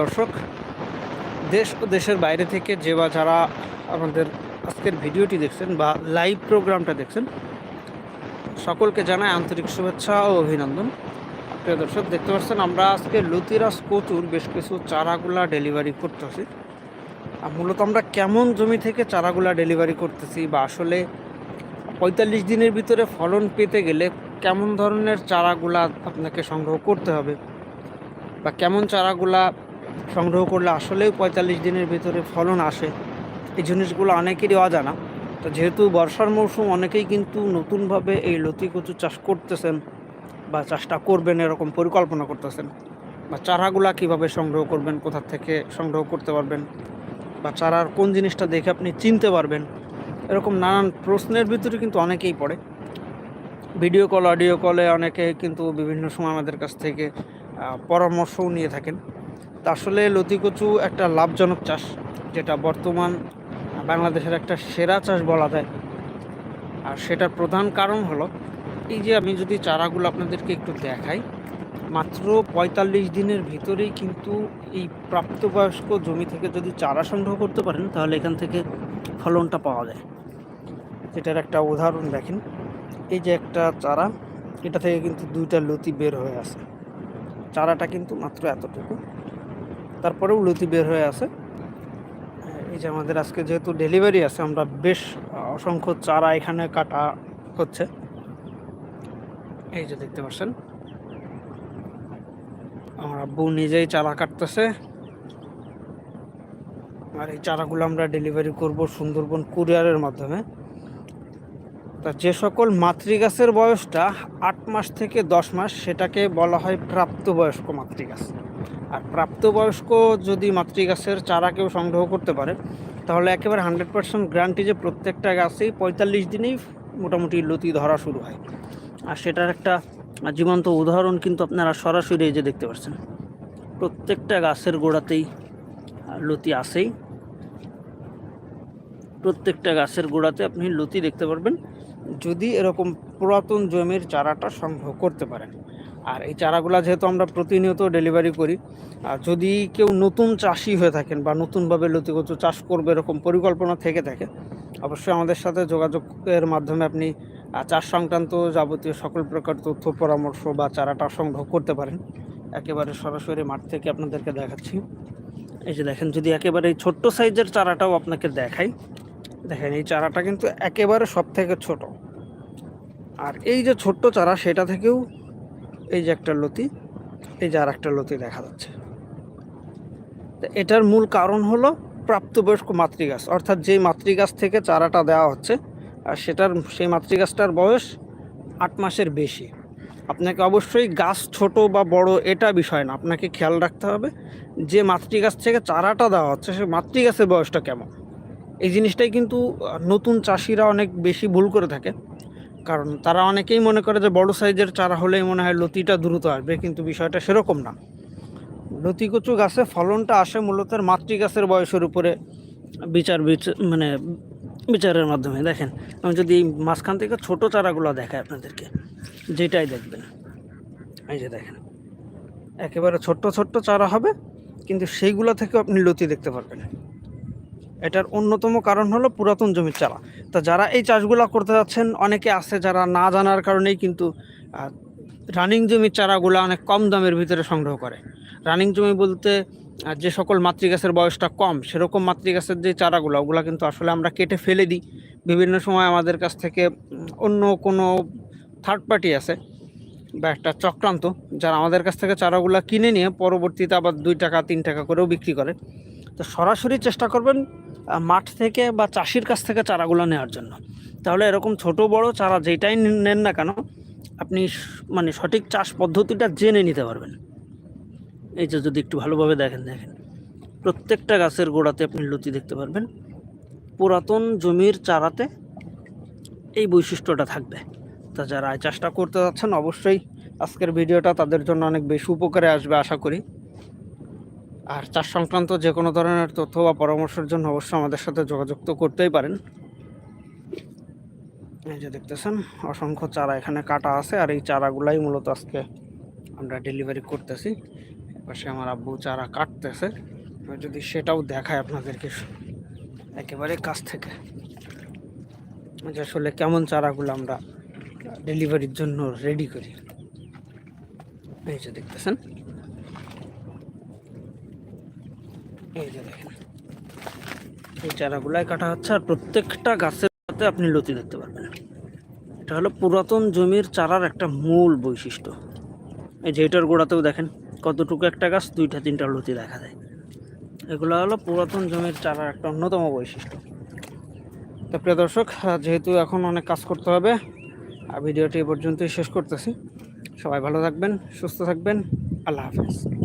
দর্শক, দেশ ও দেশের বাইরে থেকে যে বা যারা আমাদের আজকের ভিডিওটি দেখছেন বা লাইভ প্রোগ্রামটা দেখছেন, সকলকে জানায় আন্তরিক শুভেচ্ছা ও অভিনন্দন। প্রিয় দর্শক, দেখতে পাচ্ছেন আমরা আজকে লতিরাজ কচুর বেশ কিছু চারাগুলা ডেলিভারি করতেছি। মূলত আমরা কেমন জমি থেকে চারাগুলা ডেলিভারি করতেছি বা আসলে পঁয়তাল্লিশ দিনের ভিতরে ফলন পেতে গেলে কেমন ধরনের চারাগুলা আপনাকে সংগ্রহ করতে হবে বা কেমন চারাগুলা সংগ্রহ করলে আসলেই পঁয়তাল্লিশ দিনের ভিতরে ফলন আসে। এই জিনিসগুলো অনেকেরই অজানা। তো যেহেতু বর্ষার মৌসুম, অনেকেই কিন্তু নতুনভাবে এই লতি কচু চাষ করতেছেন বা চাষটা করবেন এরকম পরিকল্পনা করতেছেন। বা চারাগুলা কীভাবে সংগ্রহ করবেন, কোথা থেকে সংগ্রহ করতে পারবেন, বা চারার কোন জিনিসটা দেখে আপনি চিনতে পারবেন, এরকম নানান প্রশ্নের ভিতরে কিন্তু অনেকেই পড়ে। ভিডিও কল, অডিও কলে অনেকে কিন্তু বিভিন্ন সময় আমাদের কাছ থেকে পরামর্শও নিয়ে থাকেন। তা আসলে লতিকচু একটা লাভজনক চাষ, যেটা বর্তমান বাংলাদেশের একটা সেরা চাষ বলা যায়। আর সেটার প্রধান কারণ হলো, এই যে আমি যদি চারাগুলো আপনাদেরকে একটু দেখাই, মাত্র পঁয়তাল্লিশ দিনের ভিতরেই কিন্তু এই প্রাপ্তবয়স্ক জমি থেকে যদি চারা সংগ্রহ করতে পারেন, তাহলে এখান থেকে ফলনটা পাওয়া যায়। যেটার একটা উদাহরণ দেখেন। এই যে একটা চারা, এটা থেকে কিন্তু দুইটা লতি বের হয়ে আছে চারাটা কিন্তু মাত্র এতটুকু। তারপরেও লতি বের হয়ে আছে। এই যে আমাদের আজকে যেহেতু ডেলিভারি আছে, আমরা বেশ অসংখ্য চারা এখানে কাটা হচ্ছে। এই যে দেখতে পাচ্ছেন। আমার আব্বু নিজেই চারা কাটতেছে। আর এই চারাগুলো আমরা ডেলিভারি করব সুন্দরবন কুরিয়ারের মাধ্যমে। তা যে সকল মাতৃগাছের বয়সটা আট মাস থেকে দশ মাস, সেটাকে বলা হয় প্রাপ্তবয়স্ক মাতৃগাছ। আর প্রাপ্তবয়স্ক যদি মাতৃগাছের চারা কেউ সংগ্রহ করতে পারে, তাহলে একেবারে হান্ড্রেড পার্সেন্ট গ্যারান্টি যে প্রত্যেকটা গাছেই পঁয়তাল্লিশ দিনেই মোটামুটি লতি ধরা শুরু হয়। আর সেটার একটা জীবন্ত উদাহরণ কিন্তু আপনারা সরাসরি এই যে দেখতে পাচ্ছেন। প্রত্যেকটা গাছের গোড়াতেই লতি আসেই প্রত্যেকটা গাছের গোড়াতে আপনি লতি দেখতে পারবেন। যদি এরকম পুরাতন জমির চারাটা সংগ্রহ করতে পারেন। আর এই চারাগুলা যেহেতু আমরা প্রতিনিয়ত ডেলিভারি করি, আর যদি কেউ নতুন চাষি হয়ে থাকেন বা নতুনভাবে লতিকচু চাষ করবে এরকম পরিকল্পনা থেকে থাকে, অবশ্যই আমাদের সাথে যোগাযোগের মাধ্যমে আপনি চাষ সংক্রান্ত যাবতীয় সকল প্রকার তথ্য, পরামর্শ বা চারাটা সংগ্রহ করতে পারেন। একেবারে সরাসরি মাঠ থেকে আপনাদেরকে দেখাচ্ছি। এই যে দেখেন, যদি একেবারে এই ছোট্ট সাইজের চারাটাও আপনাকে দেখাই দেখেন, এই চারাটা কিন্তু একেবারে সব থেকে ছোট। আর এই যে ছোট্ট চারা, সেটা থেকেও এই যে একটা লতি, এই যে আর একটা লতি দেখা যাচ্ছে। এটার মূল কারণ হলো প্রাপ্তবয়স্ক মাতৃগাছ, অর্থাৎ যেই মাতৃগাছ থেকে চারাটা দেওয়া হচ্ছে, আর সেটার, সেই মাতৃগাছটার বয়স আট মাসের বেশি। আপনাকে অবশ্যই গাছ ছোট বা বড় এটা বিষয় না, আপনাকে খেয়াল রাখতে হবে যে মাতৃগাছ থেকে চারাটা দেওয়া হচ্ছে, সে মাতৃগাছের বয়সটা কেমন। এই জিনিসটাই কিন্তু নতুন চাষিরা অনেক বেশি ভুল করে থাকে। কারণ তারা অনেকেই মনে করে যে বড় সাইজের চারা হলেই মনে হয় লতিটা দ্রুত আসবে, কিন্তু বিষয়টা সেরকম না। লতি কচু গাছে ফলনটা আসে মূলত এর মাতৃগাছের বয়সের উপরে, বিচার বিচ- মানে বিচারের মাধ্যমে। দেখেন, আমি যদি এই মাঝখান থেকে ছোট চারাগুলো দেখাই আপনাদেরকে, যেটাই দেখবেন। এই যে দেখেন, একেবারে ছোট্ট ছোট্ট চারা হবে, কিন্তু সেইগুলো থেকে আপনি লতি দেখতে পারবেন। এটার অন্যতম কারণ হলো পুরাতন জমির চারা। তা যারা এই চাষগুলো করতে যাচ্ছেন, অনেকে আছে যারা না জানার কারণেই কিন্তু রানিং জমির চারাগুলো অনেক কম দামের ভিতরে সংগ্রহ করে। রানিং জমি বলতে যে সকল মাতৃগাছের বয়সটা কম, সেরকম মাতৃগাছের যে চারাগুলো, ওগুলো কিন্তু আসলে আমরা কেটে ফেলে দিই। বিভিন্ন সময় আমাদের কাছ থেকে অন্য কোনো থার্ড পার্টি আছে বা একটা চক্রান্ত, যারা আমাদের কাছ থেকে চারাগুলো কিনে নিয়ে পরবর্তীতে আবার দুই টাকা, তিন টাকা করেও বিক্রি করে। তো সরাসরি চেষ্টা করবেন মাঠ থেকে বা চাষির কাছ থেকে চারাগুলো নেওয়ার জন্য। তাহলে এরকম ছোট বড় চারা যেটাই নেন না কেন, আপনি মানে সঠিক চাষ পদ্ধতিটা জেনে নিতে পারবেন। এই যে যদি একটু ভালোভাবে দেখেন দেখেন। প্রত্যেকটা গাছের গোড়াতে আপনি লতি দেখতে পারবেন। পুরাতন জমির চারাতে এই বৈশিষ্ট্যটা থাকবে। তা যারা চাষটা করতে যাচ্ছেন, অবশ্যই আজকের ভিডিওটা তাদের জন্য অনেক বেশি উপকারে আসবে, আশা করি। আর চাষ সংক্রান্ত যে কোনো ধরনের তথ্য বা পরামর্শের জন্য অবশ্যই আমাদের সাথে যোগাযোগ তো করতেই পারেন। এই যে দেখতেছেন, অসংখ্য চারা এখানে কাটা আছে আর এই চারাগুলাই মূলত আজকে আমরা ডেলিভারি করতেছি। পাশে আমার আব্বু চারা কাটতেছে। যদি সেটাও দেখায় আপনাদেরকে একেবারে কাছ থেকে। যে আসলে কেমন চারাগুলো আমরা ডেলিভারির জন্য রেডি করি। এই যে দেখতেছেন। এই যে এই চারাগুলাই কাটা হচ্ছে আর প্রত্যেকটা গাছের সাথে আপনি লতি দেখতে পারবেন। এটা হলো পুরাতন জমির চারার একটা মূল বৈশিষ্ট্য। এই যে এটার গোড়াতেও দেখেন কতটুকু একটা গাছ, দুইটা, তিনটা লতি দেখা যায়। এগুলো হলো পুরাতন জমির চারার একটা অন্যতম বৈশিষ্ট্য। তো প্রিয় দর্শক যেহেতু এখন অনেক কাজ করতে হবে, আর ভিডিওটি এ পর্যন্তই শেষ করতেছি। সবাই ভালো থাকবেন, সুস্থ থাকবেন। আল্লাহ হাফেজ।